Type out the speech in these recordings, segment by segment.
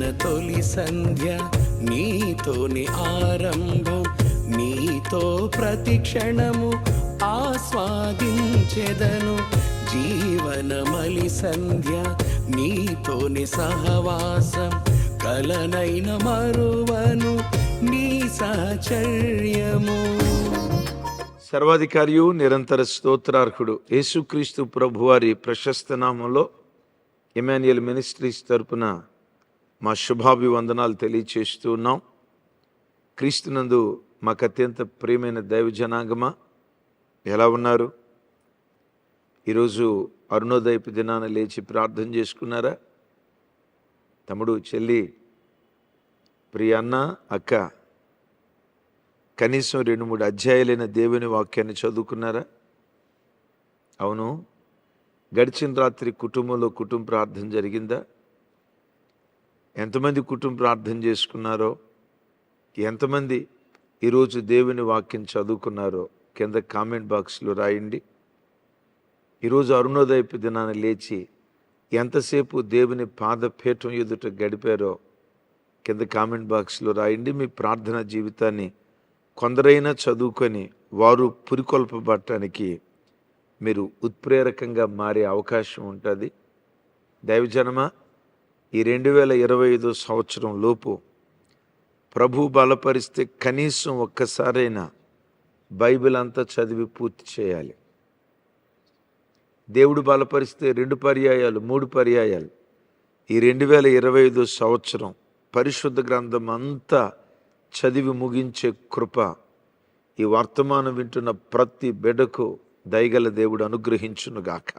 జీవన తొలి సంధ్య నీతోని ఆరంభం నీతో ప్రతి క్షణము ఆస్వాదించెదను. జీవనమలి సంధ్య నీతోని సహవాసం కలనైన మరువను నీ సహచర్యము సర్వాధికారియు నిరంతర స్తోత్రార్హుడు యేసుక్రీస్తు ప్రభువారి ప్రశస్త నామంలో ఎమాన్యుయల్ మినిస్ట్రీస్ తరపున మా శుభాభివందనాలు తెలియచేస్తూ ఉన్నాం. క్రీస్తునందు మాకు అత్యంత ప్రియమైన దైవ జనాంగమా? ఎలా ఉన్నారు? ఈరోజు అరుణోదయపు దినాన లేచి ప్రార్థన చేసుకున్నారా? తమ్ముడు చెల్లి ప్రియ అన్న అక్క కనీసం రెండు మూడు అధ్యాయాలైన దేవుని వాక్యాన్ని చదువుకున్నారా? అవును. గడిచిన రాత్రి కుటుంబంలో కుటుంబ ప్రార్థన జరిగిందా? ఎంతమంది కుటుంబ ప్రార్థన చేసుకున్నారో ఎంతమంది ఈరోజు దేవుని వాక్యం చదువుకున్నారో కింద కామెంట్ బాక్స్లో రాయండి. ఈరోజు అరుణోదయపు దినాన్ని లేచి ఎంతసేపు దేవుని పాదపీఠం ఎదుట గడిపారో కింద కామెంట్ బాక్స్లో రాయండి. మీ ప్రార్థన జీవితాన్ని కొందరైనా చదువుకొని వారు పురికొల్పబట్టడానికి మీరు ఉత్ప్రేరకంగా మారే అవకాశం ఉంటుంది. దైవజనమా ఈ రెండు వేల ఇరవై ఐదు సంవత్సరం లోపు ప్రభు బలపరిస్తే కనీసం ఒక్కసారైనా బైబిల్ అంతా చదివి పూర్తి చేయాలి. దేవుడు బలపరిస్తే రెండు పర్యాయాలు మూడు పర్యాయాలు. ఈ రెండు వేల ఇరవై ఐదు సంవత్సరం పరిశుద్ధ గ్రంథం అంతా చదివి ముగించే కృప ఈ వర్తమానం వింటున్న ప్రతి బిడ్డకు దయగల దేవుడు అనుగ్రహించునుగాక.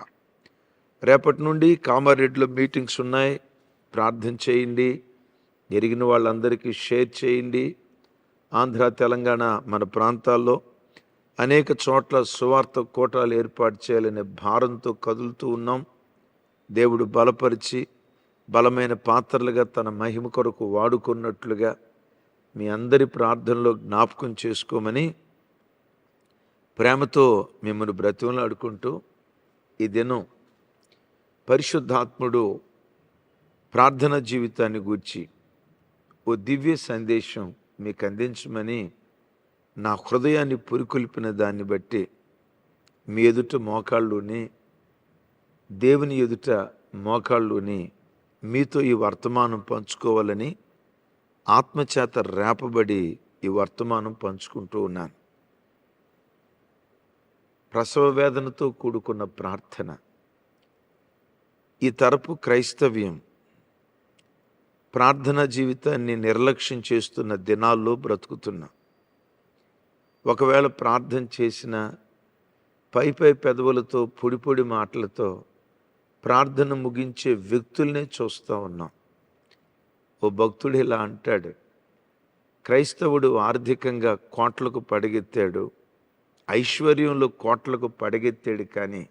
రేపటి నుండి కామారెడ్డిలో మీటింగ్స్ ఉన్నాయి. ప్రార్థన చేయండి. ఎరిగిన వాళ్ళందరికీ షేర్ చేయండి. ఆంధ్ర తెలంగాణ మన ప్రాంతాల్లో అనేక చోట్ల సువార్త కోటాలు ఏర్పాటు చేయాలనే భారంతో కదులుతూ ఉన్నాం. దేవుడు బలపరిచి బలమైన పాత్రలుగా తన మహిమ కొరకు వాడుకున్నట్లుగా మీ అందరి ప్రార్థనలో జ్ఞాపకం చేసుకోమని ప్రేమతో మిమ్మల్ని బ్రతిమలాడుకుంటూ ఈ దినం పరిశుద్ధాత్ముడు ప్రార్థన జీవితాన్ని గూర్చి ఓ దివ్య సందేశం మీకు అందించమని నా హృదయాన్ని పురికొల్పిన దాన్ని బట్టి మీ ఎదుట మోకాళ్ళుని దేవుని ఎదుట మోకాళ్ళుని మీతో ఈ వర్తమానం పంచుకోవాలని ఆత్మచేత రేపబడి ఈ వర్తమానం పంచుకుంటూ ఉన్నాను. ప్రసవ వేదనతో కూడుకున్న ప్రార్థన. ఈ తరపు క్రైస్తవ్యం ప్రార్థనా జీవితాన్ని నిర్లక్ష్యం చేస్తున్న దినాల్లో బ్రతుకుతున్నా. ఒకవేళ ప్రార్థన చేసిన పై పై పెదవులతో పొడి పొడి మాటలతో ప్రార్థన ముగించే వ్యక్తుల్నే చూస్తూ ఉన్నాం. ఓ భక్తుడు ఇలా అంటాడు క్రైస్తవుడు ఆర్థికంగా కోట్లకు పడగెత్తాడు ఐశ్వర్యంలో కోట్లకు పడగెత్తాడు కానీ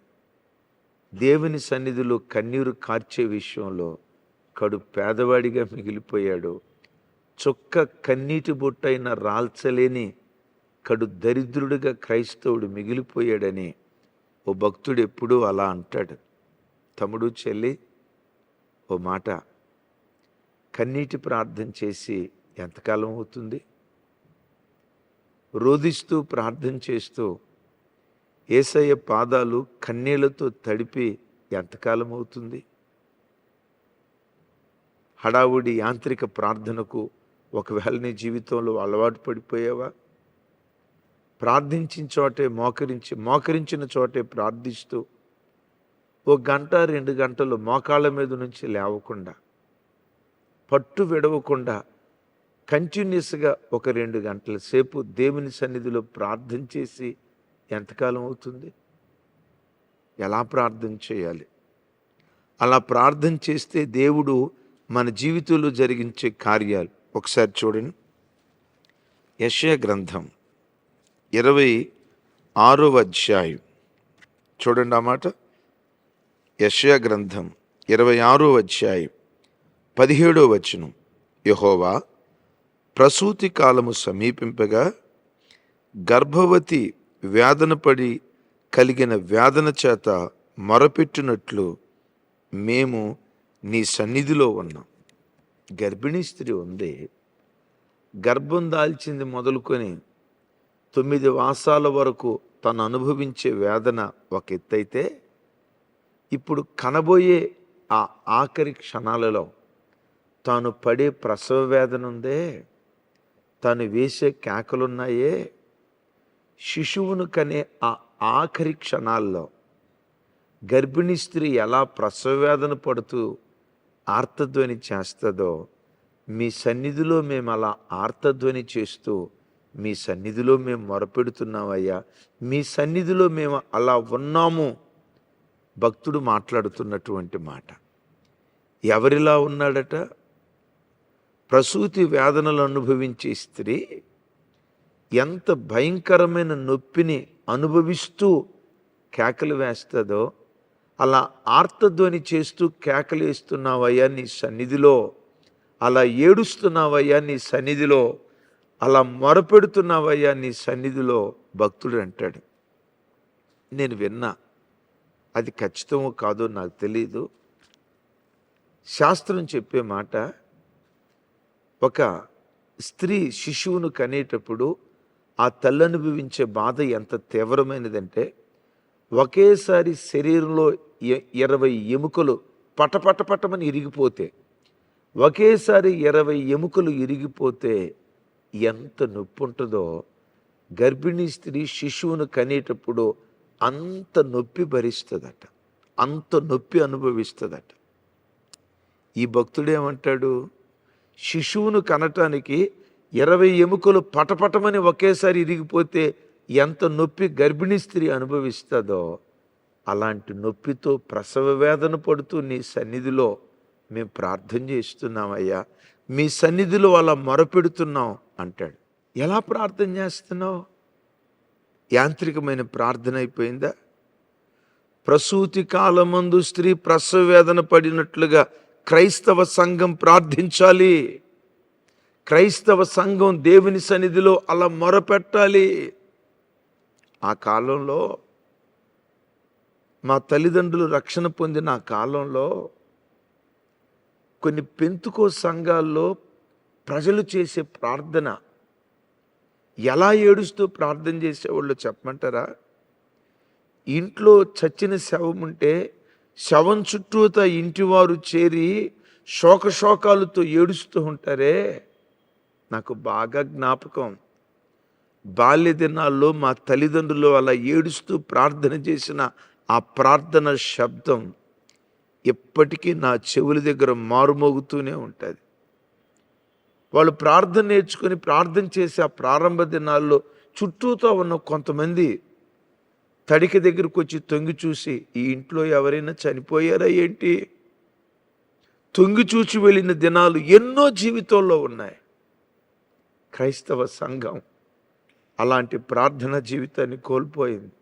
దేవుని సన్నిధిలో కన్నీరు కార్చే విషయంలో కడు పేదవాడిగా మిగిలిపోయాడు చుక్క కన్నీటి బొట్టైన రాల్చలేని కడు దరిద్రుడిగా క్రైస్తవుడు మిగిలిపోయాడని ఓ భక్తుడు ఎప్పుడూ అలా అంటాడు. తమ్ముడు చెల్లి ఓ మాట. కన్నీటి ప్రార్థన చేసి ఎంతకాలం అవుతుంది? రోధిస్తూ ప్రార్థన చేస్తూ ఏసయ్య పాదాలు కన్నీళ్ళతో తడిపి ఎంతకాలం అవుతుంది? హడావుడి యాంత్రిక ప్రార్థనకు ఒకవేళ నీ జీవితంలో అలవాటు పడిపోయావా? ప్రార్థించిన చోటే మోకరించి మోకరించిన చోటే ప్రార్థిస్తూ ఓ గంట రెండు గంటలు మోకాళ్ళ మీద నుంచి లేవకుండా పట్టు విడవకుండా కంటిన్యూస్గా ఒక రెండు గంటల సేపు దేవుని సన్నిధిలో ప్రార్థన చేసి ఎంతకాలం అవుతుంది? ఎలా ప్రార్థన చేయాలి? అలా ప్రార్థన చేస్తే దేవుడు మన జీవితంలో జరిగించే కార్యాలు. ఒకసారి చూడండి. యశయ గ్రంథం ఇరవై ఆరో అధ్యాయం. చూడండి ఆ మాట. యశయ గ్రంథం ఇరవై ఆరో అధ్యాయం పదిహేడో వచనం. యహోవా ప్రసూతి కాలము సమీపింపగా గర్భవతి వేదన పడి కలిగిన వేదన చేత మొరపెట్టినట్లు మేము నీ సన్నిధిలో ఉన్నాం గర్భిణీ స్త్రీ ఉంది. గర్భం దాల్చింది మొదలుకొని తొమ్మిది మాసాల వరకు తను అనుభవించే వేదన ఒక ఎత్తైతే ఇప్పుడు కనబోయే ఆ ఆఖరి క్షణాలలో తాను పడే ప్రసవ వేదన ఉందే. తాను వేసే కేకలున్నాయే. శిశువును కనే ఆ ఆఖరి క్షణాల్లో గర్భిణీ స్త్రీ ఎలా ప్రసవ వేదన పడుతూ ఆర్తధ్వని చేస్తుందో మీ సన్నిధిలో మేము అలా ఆర్తధ్వని చేస్తూ మీ సన్నిధిలో మేము మొరపెడుతున్నామయ్యా మీ సన్నిధిలో మేము అలా ఉన్నాము భక్తుడు మాట్లాడుతున్నటువంటి మాట. ఎవరిలా ఉన్నాడట? ప్రసూతి వేదనలు అనుభవించే స్త్రీ ఎంత భయంకరమైన నొప్పిని అనుభవిస్తూ కేకలు వేస్తుందో అలా ఆర్తధ్వని చేస్తూ కేకలేస్తున్నావయ్యా నీ సన్నిధిలో అలా ఏడుస్తున్నావయ్యా నీ సన్నిధిలో అలా మొరపెడుతున్నావయ్యా నీ సన్నిధిలో భక్తుడు అంటాడు. నేను విన్నా అది ఖచ్చితమో కాదో నాకు తెలియదు శాస్త్రం చెప్పే మాట ఒక స్త్రీ శిశువును కనేటప్పుడు ఆ తల్లి అనుభవించే బాధ ఎంత తీవ్రమైనదంటే ఒకేసారి శరీరంలో ఇరవై ఎముకలు పటపట పటమని ఇరిగిపోతే ఒకేసారి ఇరవై ఎముకలు ఇరిగిపోతే ఎంత నొప్పి ఉంటుందో గర్భిణీ స్త్రీ శిశువును కనేటప్పుడు అంత నొప్పి భరిస్తుందట. అంత నొప్పి అనుభవిస్తుందట. ఈ భక్తుడు ఏమంటాడు? శిశువును కనటానికి ఇరవై ఎముకలు పటపటమని ఒకేసారి ఇరిగిపోతే ఎంత నొప్పి గర్భిణీ స్త్రీ అనుభవిస్తుందో. అలాంటి నొప్పితో ప్రసవ వేదన పడుతూ నీ సన్నిధిలో మేము ప్రార్థన చేస్తున్నామయ్యా. మీ సన్నిధిలో అలా మొరపెడుతున్నాం అంటాడు. ఎలా ప్రార్థన చేస్తున్నావు? యాంత్రికమైన ప్రార్థన అయిపోయిందా? ప్రసూతి కాలమందు స్త్రీ ప్రసవ వేదన పడినట్లుగా క్రైస్తవ సంఘం ప్రార్థించాలి. క్రైస్తవ సంఘం దేవుని సన్నిధిలో అలా మొరపెట్టాలి. ఆ కాలంలో మా తల్లిదండ్రులు రక్షణ పొందిన ఆ కాలంలో కొన్ని పెంతుకో సంఘాల్లో ప్రజలు చేసే ప్రార్థన ఎలా ఏడుస్తూ ప్రార్థన చేసేవాళ్ళు చెప్పమంటారా? ఇంట్లో చచ్చిన శవం ఉంటే శవం చుట్టూత ఇంటివారు చేరి శోక శోకాలతో ఏడుస్తూ ఉంటారే? నాకు బాగా జ్ఞాపకం. బాల్య దినాల్లో మా తల్లిదండ్రులు అలా ఏడుస్తూ ప్రార్థన చేసిన ఆ ప్రార్థన శబ్దం ఎప్పటికీ నా చెవుల దగ్గర మారుమోగుతూనే ఉంటుంది. వాళ్ళు ప్రార్థన నేర్చుకొని ప్రార్థన చేసే ఆ ప్రారంభ దినాల్లో చుట్టూతో ఉన్న కొంతమంది తడికి దగ్గరకు వచ్చి తొంగి చూసి ఈ ఇంట్లో ఎవరైనా చనిపోయారా ఏంటి? తొంగి చూచి వెళ్ళిన దినాలు ఎన్నో జీవితంలో ఉన్నాయి. క్రైస్తవ సంఘం అలాంటి ప్రార్థన జీవితాన్ని కోల్పోయింది.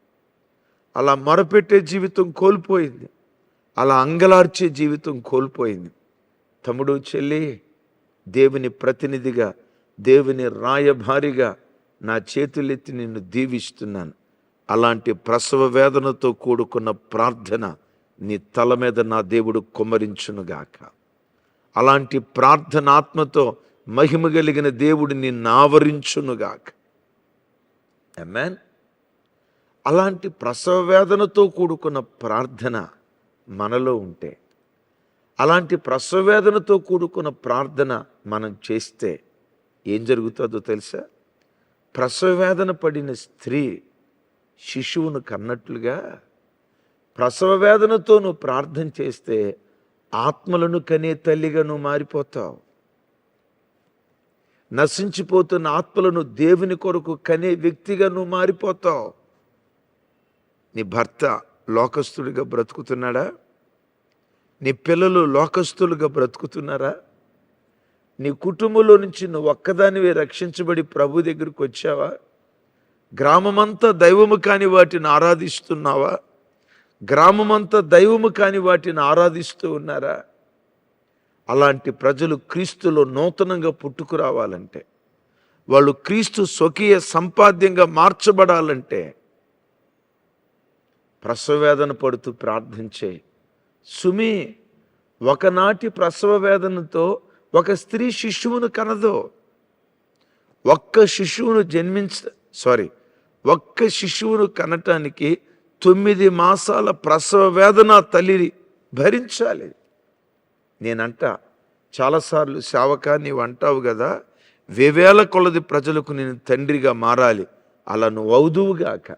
అలా మొరపెట్టే జీవితం కోల్పోయింది. అలా అంగలార్చే జీవితం కోల్పోయింది. తమ్ముడు చెల్లి దేవుని ప్రతినిధిగా దేవుని రాయభారిగా నా చేతులెత్తి నిన్ను దీవిస్తున్నాను. అలాంటి ప్రసవ వేదనతో కూడుకున్న ప్రార్థన నీ తల మీద నా దేవుడు కుమ్మరించునుగాక. అలాంటి ప్రార్థనాత్మతో మహిమ కలిగిన దేవుడు నిన్ను ఆవరించునుగాక. Amen? అలాంటి ప్రసవ వేదనతో కూడుకున్న ప్రార్థన మనలో ఉంటే అలాంటి ప్రసవ వేదనతో కూడుకున్న ప్రార్థన మనం చేస్తే ఏం జరుగుతుందో తెలుసా? ప్రసవ వేదన పడిన స్త్రీ శిశువును కన్నట్లుగా ప్రసవ వేదనతో నువ్వు ప్రార్థన చేస్తే ఆత్మలను కనే తల్లిగా నువ్వు మారిపోతావు. నశించిపోతున్న ఆత్మలను దేవుని కొరకు కనే వ్యక్తిగా నువ్వు మారిపోతావు. నీ భర్త లోకస్తుడిగా బ్రతుకుతున్నాడా? నీ పిల్లలు లోకస్తులుగా బ్రతుకుతున్నారా? నీ కుటుంబంలో నుంచి నువ్వు ఒక్కదానివే రక్షించబడి ప్రభు దగ్గరికి వచ్చావా? గ్రామమంతా దైవము కాని వాటిని ఆరాధిస్తున్నావా? గ్రామమంతా దైవము కాని వాటిని ఆరాధిస్తూ ఉన్నారా? అలాంటి ప్రజలు క్రీస్తులో నూతనంగా పుట్టుకురావాలంటే వాళ్ళు క్రీస్తు స్వకీయ సంపాద్యంగా మార్చబడాలంటే ప్రసవవేదన పడుతూ ప్రార్థించే. సుమి ఒకనాటి ప్రసవ వేదనతో ఒక స్త్రీ శిశువును కనదు. ఒక్క శిశువును జన్మించ సారీ ఒక్క శిశువును కనటానికి తొమ్మిది మాసాల ప్రసవ వేదన తల్లి భరించాలి. నేనంట చాలాసార్లు సేవక నీవు అంటావు కదా వేవేల కొలది ప్రజలకు నేను తండ్రిగా మారాలి. అలా నువ్వు అవుదువుగాక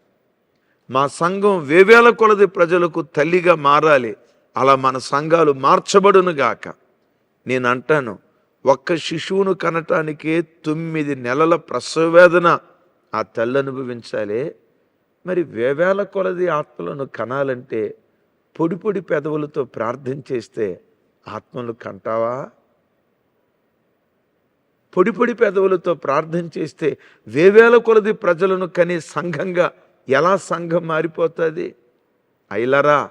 మా సంఘం వేవేల కొలది ప్రజలకు తల్లిగా మారాలి. అలా మన సంఘాలు మార్చబడునుగాక నేను అంటాను ఒక్క శిశువును కనటానికే తొమ్మిది నెలల ప్రసవ వేదన ఆ తల్లి అనుభవించాలి. మరి వేవేల కొలది ఆత్మలను కనాలంటే పొడి పొడి పెదవులతో ప్రార్థన చేస్తే ఆత్మలు కంటావా? పొడి పొడి పెదవులతో ప్రార్థన చేస్తే వేవేల కొలది ప్రజలను కనే సంఘంగా ఎలా సంఘం మారిపోతుంది? అయిలరా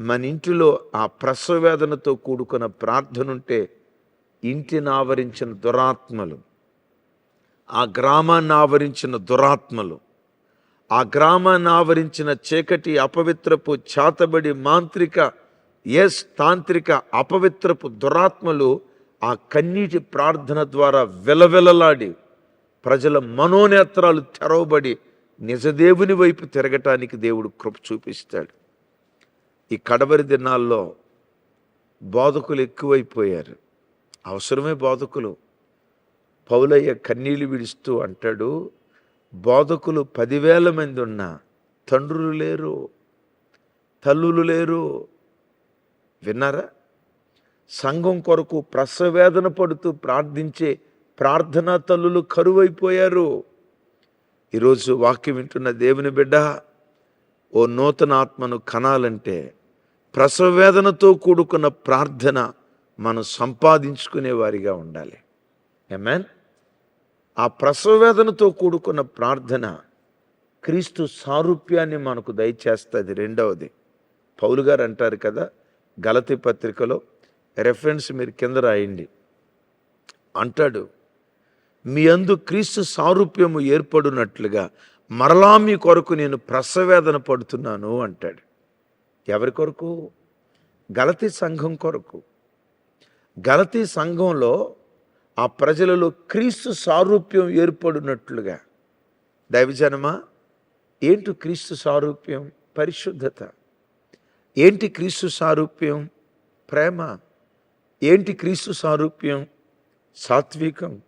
మన ఇంటిలో ఆ ప్రసవేదనతో కూడుకున్న ప్రార్థన ఉంటే ఇంటిని ఆవరించిన దురాత్మలు ఆ గ్రామాన్ని ఆవరించిన దురాత్మలు ఆ గ్రామాన్ని ఆవరించిన చీకటి అపవిత్రపు చాతబడి మాంత్రిక ఎస్ తాంత్రిక అపవిత్రపు దురాత్మలు ఆ కన్నీటి ప్రార్థన ద్వారా వెలవెలలాడి ప్రజల మనోనేత్రాలు తెరవబడి నిజదేవుని వైపు తిరగటానికి దేవుడు కృప చూపిస్తాడు. ఈ కడవరి దినాల్లో బోధకులు ఎక్కువైపోయారు. అవసరమే బోధకులు. పౌలయ్య కన్నీళ్ళు విడుస్తూ అంటాడు బోధకులు పదివేల మంది ఉన్నా తండ్రులు లేరు తల్లులు లేరు. విన్నారా? సంఘం కొరకు ప్రసవేదన పడుతూ ప్రార్థించే ప్రార్థనా తల్లులు కరువైపోయారు. ఈరోజు వాక్యం వింటున్న దేవుని బిడ్డ ఓ నూతన ఆత్మను కనాలంటే ప్రసవవేదనతో కూడుకున్న ప్రార్థన మనం సంపాదించుకునే వారిగా ఉండాలి. ఎమెన్ ఆ ప్రసవవేదనతో కూడుకున్న ప్రార్థన క్రీస్తు సారూప్యాన్ని మనకు దయచేస్తుంది. రెండవది పౌలు గారు అంటారు కదా గలతి పత్రికలో రెఫరెన్స్ మీరు కింద రాయండి. అంటాడు మీ అందు క్రీస్తు సారూప్యము ఏర్పడినట్లుగా మరలా మీ కొరకు నేను ప్రసవేదన పడుతున్నాను అంటాడు. ఎవరి కొరకు? గలతీ సంఘం కొరకు. గలతీ సంఘంలో ఆ ప్రజలలో క్రీస్తు సారూప్యం ఏర్పడినట్లుగా. దైవజనమా ఏంటి క్రీస్తు సారూప్యం? పరిశుద్ధత. ఏంటి క్రీస్తు సారూప్యం? ప్రేమ. ఏంటి క్రీస్తు సారూప్యం? సాత్వికం.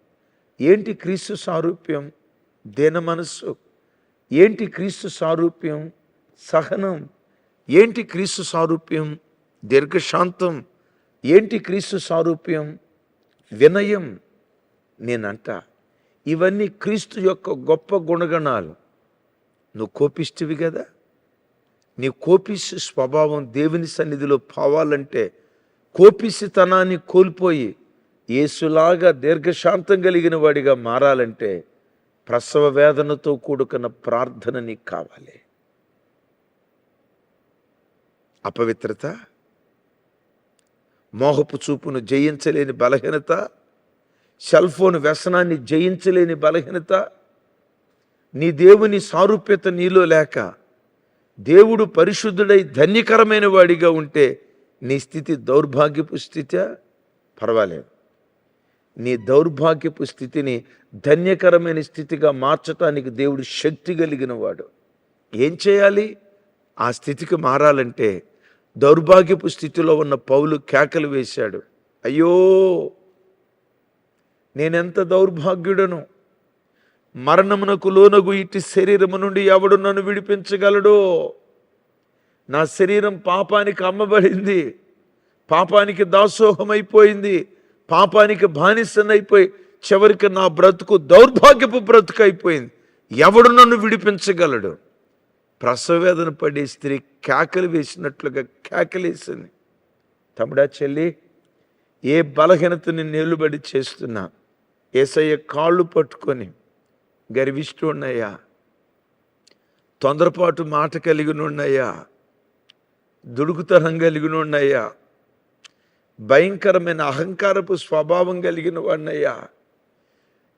ఏంటి క్రీస్తు సారూప్యం? దీన మనస్సు. ఏంటి క్రీస్తు సారూప్యం? సహనం. ఏంటి క్రీస్తు సారూప్యం? దీర్ఘశాంతం. ఏంటి క్రీస్తు సారూప్యం? వినయం. నేనంట ఇవన్నీ క్రీస్తు యొక్క గొప్ప గుణగణాలు. నువ్వు కోపిస్తువి కదా? నీ కోపిసి స్వభావం దేవుని సన్నిధిలో పోవాలంటే కోపిసితనాన్ని కోల్పోయి యేసులాగా దీర్ఘశాంతం కలిగిన వాడిగా మారాలంటే ప్రసవ వేదనతో కూడుకున్న ప్రార్థన నీకు కావాలి. అపవిత్రత మోహపు చూపును జయించలేని బలహీనత సెల్ ఫోన్ వ్యసనాన్ని జయించలేని బలహీనత నీ దేవుని సారూప్యత నీలో లేక దేవుడు పరిశుద్ధుడై ధన్యకరమైన వాడిగా ఉంటే నీ స్థితి దౌర్భాగ్యపు స్థితి పర్వాలేదు. నీ దౌర్భాగ్యపు స్థితిని ధన్యకరమైన స్థితిగా మార్చటానికి దేవుడు శక్తి కలిగిన వాడు ఏం చేయాలి? ఆ స్థితికి మారాలంటే దౌర్భాగ్యపు స్థితిలో ఉన్న పౌలు కేకలు వేశాడు. అయ్యో! నేనెంత దౌర్భాగ్యుడను? మరణమునకు లోనగు ఇట్టి శరీరము నుండి ఎవడు నన్ను విడిపించగలడో? నా శరీరం పాపానికి అమ్మబడింది. పాపానికి దాసోహమైపోయింది. పాపానికి బానిసనైపోయి చివరికి నా బ్రతుకు దౌర్భాగ్యపు బ్రతుకు అయిపోయింది. ఎవడు నన్ను విడిపించగలడు? ప్రసవేదన పడే స్త్రీ కేకలు వేసినట్లుగా కేకలేసింది. తమ్ముడా చెల్లి ఏ బలహీనతని నిలుబడి చేస్తున్నా? ఏసయ్య కాళ్ళు పట్టుకొని గర్విష్ఠున్నయ్యా తొందరపాటు మాట కలిగినున్నయ్యా ఉన్నాయా దుడుకుతనం భయంకరమైన అహంకారపు స్వభావం కలిగిన వాడినయ్యా.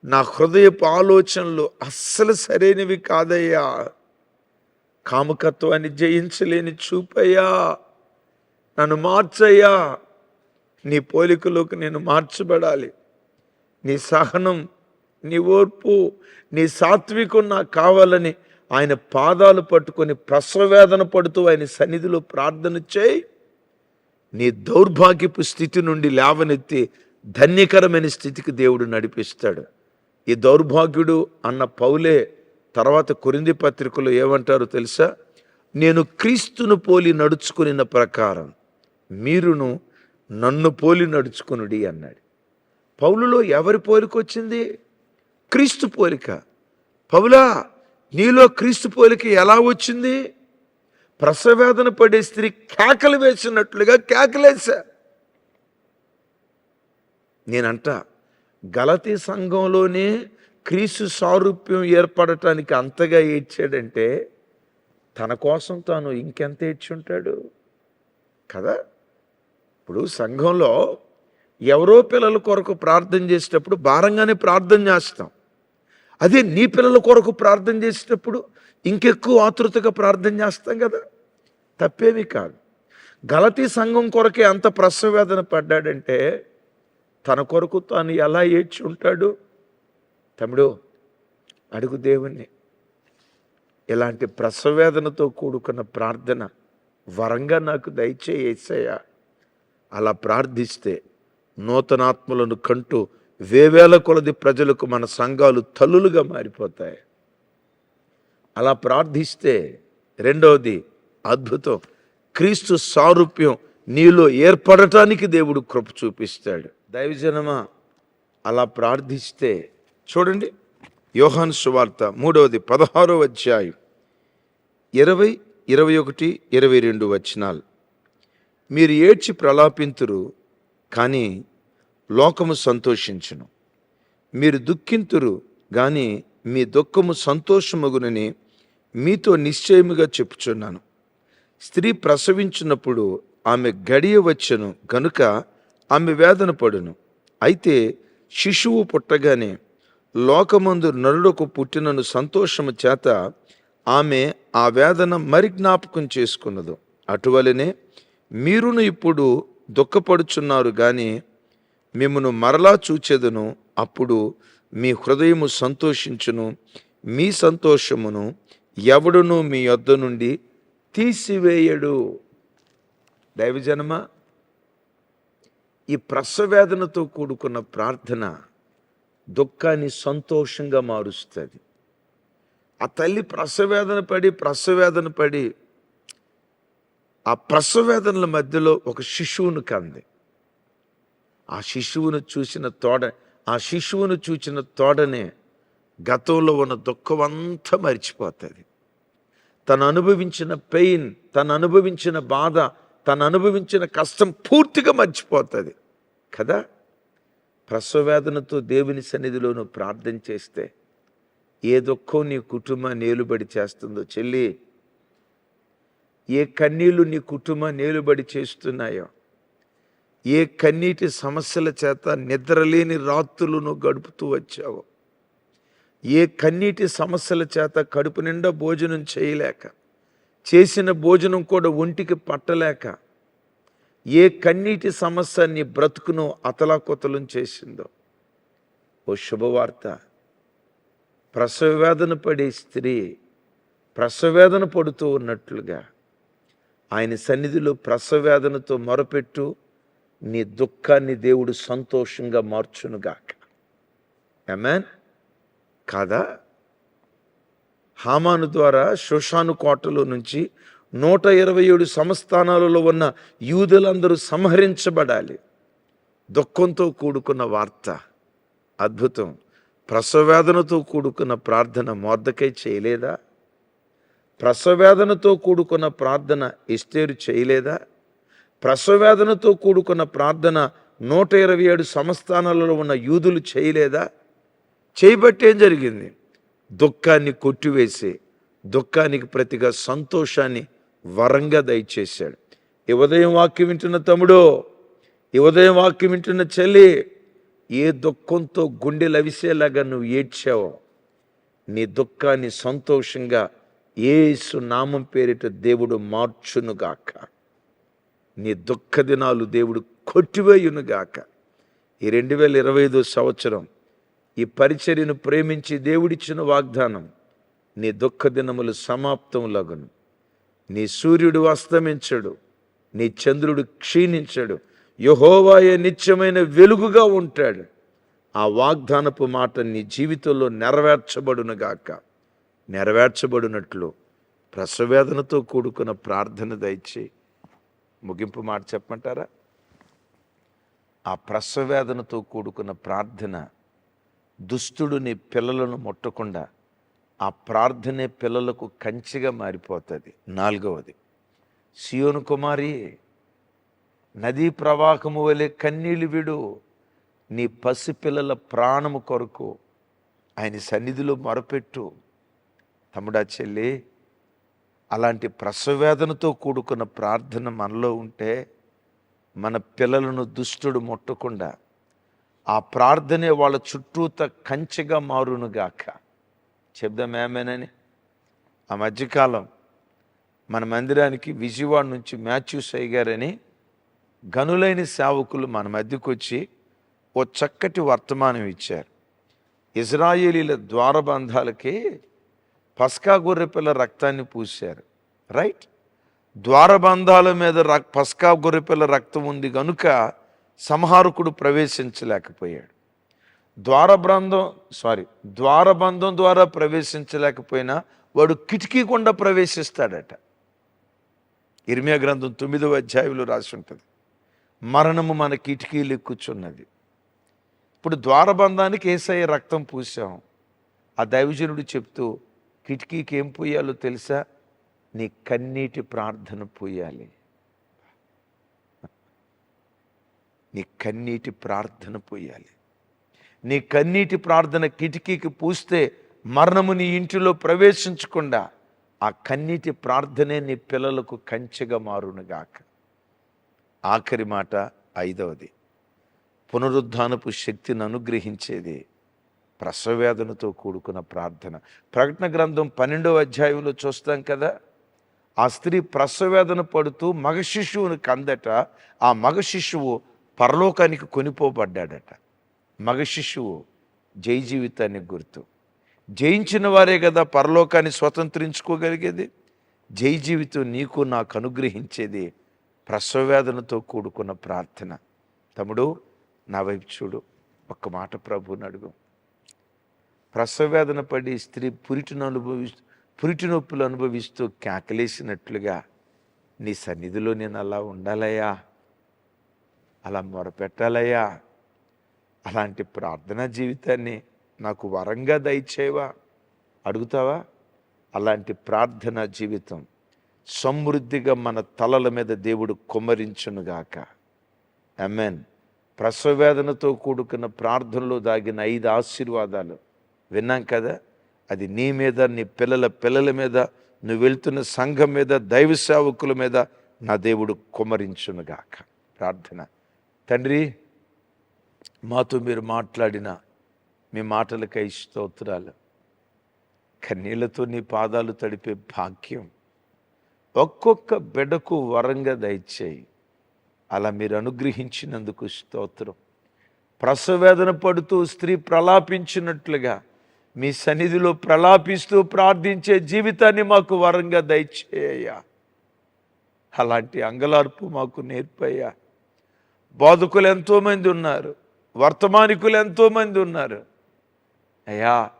నా హృదయపు ఆలోచనలు అస్సలు సరైనవి కాదయ్యా. కామకత్వాన్ని జయించలేని చూపయ్యా. నన్ను మార్చయ్యా. నీ పోలికలోకి నేను మార్చబడాలి. నీ సహనం నీ ఓర్పు నీ సాత్వికం నాకు కావాలని ఆయన పాదాలు పట్టుకొని ప్రసవవేదన పడుతూ ఆయన సన్నిధిలో ప్రార్థన చేయి. నీ దౌర్భాగ్యపు స్థితి నుండి లేవనెత్తి ధన్యకరమైన స్థితికి దేవుడు నడిపిస్తాడు. ఈ దౌర్భాగ్యుడు అన్న పౌలే తర్వాత కొరింది పత్రికలో ఏమంటారో తెలుసా? నేను క్రీస్తును పోలి నడుచుకునిన ప్రకారం మీరును నన్ను పోలి నడుచుకునుడి అన్నాడు. పౌలులో ఎవరి పోలిక వచ్చింది? క్రీస్తు పోలిక. పౌలా నీలో క్రీస్తు పోలిక ఎలా వచ్చింది? ప్రసవేదన పడే స్త్రీ కేకలు వేసినట్లుగా కేకలేసా నేనంట గలతీ సంఘంలోనే క్రీస్తు సారూప్యం ఏర్పడటానికి అంతగా ఏడ్చాడంటే తన కోసం తాను ఇంకెంత ఏడ్చుంటాడు? కదా? ఇప్పుడు సంఘంలో ఎవరో పిల్లల కొరకు ప్రార్థన చేసేటప్పుడు భారంగానే ప్రార్థన చేస్తాం. అదే నీ పిల్లల కొరకు ప్రార్థన చేసేటప్పుడు ఇంకెక్కువ ఆతృతగా ప్రార్థన చేస్తాం కదా. తప్పేమీ కాదు. గలతీ సంఘం కొరకే అంత ప్రసవేదన పడ్డాడంటే తన కొరకు తాను ఎలా ఏడ్చి ఉంటాడు? తమ్ముడు అడుగు దేవుణ్ణి. ఇలాంటి ప్రసవేదనతో కూడుకున్న ప్రార్థన వరంగా నాకు దయచేసయ్యా అలా ప్రార్థిస్తే నూతనాత్మలను కంటూ వేవేల కొలది ప్రజలకు మన సంఘాలు తల్లులుగా మారిపోతాయి. అలా ప్రార్థిస్తే రెండవది అద్భుతం. క్రీస్తు సారూప్యం నీలో ఏర్పడటానికి దేవుడు కృప చూపిస్తాడు. దైవజనమా అలా ప్రార్థిస్తే చూడండి యోహాన్ సువార్త మూడవది పదహారో అధ్యాయం ఇరవై ఇరవై ఒకటి ఇరవై రెండు వచనాలు. మీరు ఏడ్చి ప్రలాపింతురు కానీ లోకము సంతోషించును. మీరు దుఃఖింతురు కానీ మీ దుఃఖము సంతోషమగునని మీతో నిశ్చయముగా చెప్పుచున్నాను. స్త్రీ ప్రసవించినప్పుడు ఆమె గడియ వచ్చెను గనుక ఆమె వేదన పడును. అయితే శిశువు పుట్టగానే లోకమందు నరుడకు పుట్టినను సంతోషము చేత ఆమె ఆ వేదన మరి జ్ఞాపకం చేసుకున్నదు. అటువలనే మీరును ఇప్పుడు దుఃఖపడుచున్నారు కానీ మిమ్మను మరలా చూచెదను అప్పుడు మీ హృదయము సంతోషించును మీ సంతోషమును ఎవడును మీ యొద్ద నుండి తీసివేయడు. దైవజనమ ఈ ప్రసవేదనతో కూడుకున్న ప్రార్థన దుఃఖాన్ని సంతోషంగా మారుస్తుంది. ఆ తల్లి ప్రసవేదన పడి ప్రసవేదన పడి ఆ ప్రసవేదనల మధ్యలో ఒక శిశువును కంది. ఆ శిశువును చూసిన తోడ ఆ శిశువును చూసిన తోడనే గతంలో ఉన్న దుఃఖం అంతా మర్చిపోతుంది. తను అనుభవించిన పెయిన్ తను అనుభవించిన బాధ తను అనుభవించిన కష్టం పూర్తిగా మర్చిపోతుంది. కదా? ప్రసవేదనతో దేవుని సన్నిధిలో నువ్వు ప్రార్థన చేస్తే ఏ దుఃఖం నీ కుటుంబం నేలుబడి చేస్తుందో చెల్లి ఏ కన్నీళ్ళు నీ కుటుంబం నేలుబడి చేస్తున్నాయో ఏ కన్నీటి సమస్యల చేత నిద్రలేని రాత్రులు నువ్వు గడుపుతూ వచ్చావో ఏ కన్నీటి సమస్యల చేత కడుపు నిండా భోజనం చేయలేక చేసిన భోజనం కూడా ఒంటికి పట్టలేక ఏ కన్నీటి సమస్య నీ బ్రతుకును అతలాకుతలం చేసిందో. ఓ శుభవార్త. ప్రసవవేదన పడే స్త్రీ ప్రసవేదన పడుతూ ఉన్నట్లుగా ఆయన సన్నిధిలో ప్రసవవేదనతో మొరపెట్టు నీ దుఃఖాన్ని దేవుడు సంతోషంగా మార్చునుగాక. ఎమాన్ కాదా? హామాను ద్వారా శోషాను కోటలో నుంచి నూట ఇరవై ఏడు సంస్థానాలలో ఉన్న యూదులందరూ సంహరించబడాలి. దుఃఖంతో కూడుకున్న వార్త అద్భుతం. ప్రసవేదనతో కూడుకున్న ప్రార్థన మోర్దకై చేయలేదా? ప్రసవేదనతో కూడుకున్న ప్రార్థన ఇస్తేరు చేయలేదా? ప్రసవేదనతో కూడుకున్న ప్రార్థన నూట ఇరవై ఏడు సంస్థానాలలో ఉన్న యూదులు చేయలేదా? చేయబట్టి ఏం జరిగింది? దుఃఖాన్ని కొట్టివేసి దుఃఖానికి ప్రతిగా సంతోషాన్ని వరంగా దయచేశాడు. ఈ ఉదయం వాక్యం వింటున్న తమ్ముడు ఈ ఉదయం వాక్యం వింటున్న చెల్లి ఏ దుఃఖంతో గుండె లవిసేలాగా నువ్వు ఏడ్చావో నీ దుఃఖాన్ని సంతోషంగా ఏసు నామం పేరిట దేవుడు మార్చునుగాక. నీ దుఃఖ దినాలు దేవుడు కొట్టివేయునుగాక. ఈ రెండు వేల ఇరవై ఐదో సంవత్సరం ఈ పరిచర్యను ప్రేమించి దేవుడిచ్చిన వాగ్దానం నీ దుఃఖ దినములు సమాప్తములగును. నీ సూర్యుడు అస్తమించడు నీ చంద్రుడు క్షీణించడు యహోవాయే నిత్యమైన వెలుగుగా ఉంటాడు. ఆ వాగ్దానపు మాట నీ జీవితంలో నెరవేర్చబడునుగాక నెరవేర్చబడినట్లు ప్రసవేదనతో కూడుకున్న ప్రార్థన దయచి ముగింపు మాట చెప్పమంటారా? ఆ ప్రసవేదనతో కూడుకున్న ప్రార్థన దుష్టుడు నీ పిల్లలను ముట్టకుండా ఆ ప్రార్థనే పిల్లలకు కంచిగా మారిపోతుంది. నాలుగవది సియోను కుమారి నదీ ప్రవాహము వలె కన్నీళ్ళు విడు నీ పసిపిల్లల ప్రాణము కొరకు ఆయన సన్నిధిలో మొరపెట్టు. తమ్ముడా చెల్లి అలాంటి ప్రసవేదనతో కూడుకున్న ప్రార్థన మనలో ఉంటే మన పిల్లలను దుష్టుడు ముట్టకుండా ఆ ప్రార్థనే వాళ్ళ చుట్టూత కంచెగా మారునుగాక. చెప్దామేమేనని ఆ మధ్యకాలం మన మందిరానికి విజయవాడ నుంచి మాథ్యూస్ అయ్యగారని గనులైన సేవకులు మన మధ్యకు వచ్చి ఓ చక్కటి వర్తమానం ఇచ్చారు. ఇజ్రాయేలీల ద్వారబంధాలకి పస్కా గొర్రెపిల్ల రక్తాన్ని పూశారు. రైట్? ద్వారబంధాల మీద రక్ పస్కా గొర్రెపిల్ల రక్తం ఉంది కనుక సంహారకుడు ప్రవేశించలేకపోయాడు. ద్వారబంధం సారీ ద్వారబంధం ద్వారా ప్రవేశించలేకపోయినా వాడు కిటికీ గుండా ప్రవేశిస్తాడట. ఇర్మియా గ్రంథం తొమ్మిదవ అధ్యాయంలో రాసి ఉంటుంది మరణము మన కిటికీలు కూర్చున్నది. ఇప్పుడు ద్వారబంధానికి ఏసయ్య రక్తం పూసాం ఆ దైవజనుడు చెప్తూ కిటికీకి ఏం పూయాలో తెలుసా? నీ కన్నీటి ప్రార్థన పూయాలి. నీ కన్నీటి ప్రార్థన పోయాలి. నీ కన్నీటి ప్రార్థన కిటికీకి పూస్తే మరణము నీ ఇంటిలో ప్రవేశించకుండా ఆ కన్నీటి ప్రార్థనే నీ పిల్లలకు కంచెగా మారునుగాక. ఆఖరి మాట ఐదవది. పునరుద్ధానపు శక్తిని అనుగ్రహించేది ప్రసవేదనతో కూడుకున్న ప్రార్థన. ప్రకటన గ్రంథం పన్నెండవ అధ్యాయంలో చూస్తాం కదా? ఆ స్త్రీ ప్రసవేదన పడుతూ మగ శిశువుని కందట. ఆ మగ శిశువు పరలోకానికి కొనిపోబడ్డాడట. మగ శిశువు జై జీవితానికి గుర్తు. జయించిన వారే కదా పరలోకాన్ని స్వతంత్రించుకోగలిగేది. జై జీవితం నీకు నాకు అనుగ్రహించేది ప్రసవవేదనతో కూడుకున్న ప్రార్థన. తమ్ముడు నా వైపు చూడు. ఒక్క మాట ప్రభువుని అడుగు. ప్రసవవేదన పడి స్త్రీ పురిటిని అనుభవి పురిటి నొప్పులు అనుభవిస్తూ కేకలేసినట్లుగా నీ సన్నిధిలో నేను అలా ఉండాలయ్యా. అలా మొరపెట్టాలయ్యా. అలాంటి ప్రార్థనా జీవితాన్ని నాకు వరంగా దయచేవా. అడుగుతావా? అలాంటి ప్రార్థనా జీవితం సమృద్ధిగా మన తలల మీద దేవుడు కుమ్మరించునుగాక అమెన్ ప్రసవేదనతో కూడుకున్న ప్రార్థనలో దాగిన ఐదు ఆశీర్వాదాలు. విన్నాం కదా? అది నీ మీద నీ పిల్లల పిల్లల మీద నువ్వు వెళ్తున్న సంఘం మీద దైవ సేవకుల మీద నా దేవుడు కుమ్మరించునుగాక ప్రార్థన. తండ్రి మాతో మీరు మాట్లాడిన మీ మాటలకై స్తోత్రాలు. కన్నీళ్ళతో నీ పాదాలు తడిపే భాగ్యం. ఒక్కొక్క బిడకు వరంగా దయచేయి. అలా మీరు అనుగ్రహించినందుకు స్తోత్రం. ప్రసవేదన పడుతూ స్త్రీ ప్రలాపించినట్లుగా మీ సన్నిధిలో ప్రలాపిస్తూ ప్రార్థించే జీవితాన్ని మాకు వరంగా దయచేయ అలాంటి అంగలార్పు మాకు నేర్పయ్యా. బోధకులు ఎంతోమంది ఉన్నారు వర్తమానికులు ఎంతోమంది ఉన్నారు. అయ్యా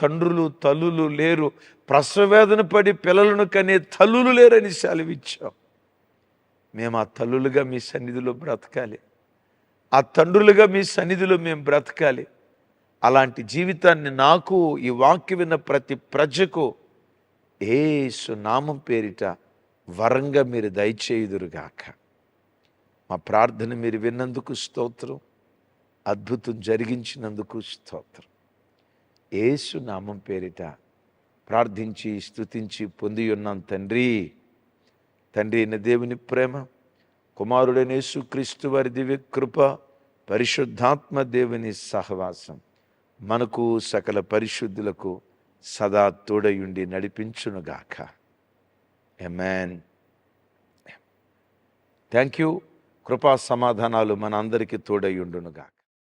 తండ్రులు తల్లులు లేరు. ప్రసవేదన పడి పిల్లలను కనే తల్లులు లేరని సెలవిచ్చాం. మేము ఆ తల్లులుగా మీ సన్నిధిలో బ్రతకాలి. ఆ తండ్రులుగా మీ సన్నిధిలో మేము బ్రతకాలి. అలాంటి జీవితాన్ని నాకు ఈ వాక్య విన్న ప్రతి ప్రజకు ఏసు నామం పేరిట వరంగా మీరు దయచేయుదురుగాక. మా ప్రార్థన మీరు విన్నందుకు స్తోత్రం. అద్భుతం జరిగించినందుకు స్తోత్రం. ఏసు నామం పేరిట ప్రార్థించి స్తుతించి పొంది ఉన్నాం తండ్రి. తండ్రి అయిన దేవుని ప్రేమ కుమారుడైన యేసుక్రీస్తు వారి దివ్య కృప పరిశుద్ధాత్మ దేవుని సహవాసం మనకు సకల పరిశుద్ధులకు సదా తోడయుండి నడిపించునుగాక. మ్యాన్ థ్యాంక్ యూ కృపా సమాధానాలు మన అందరికీ తోడై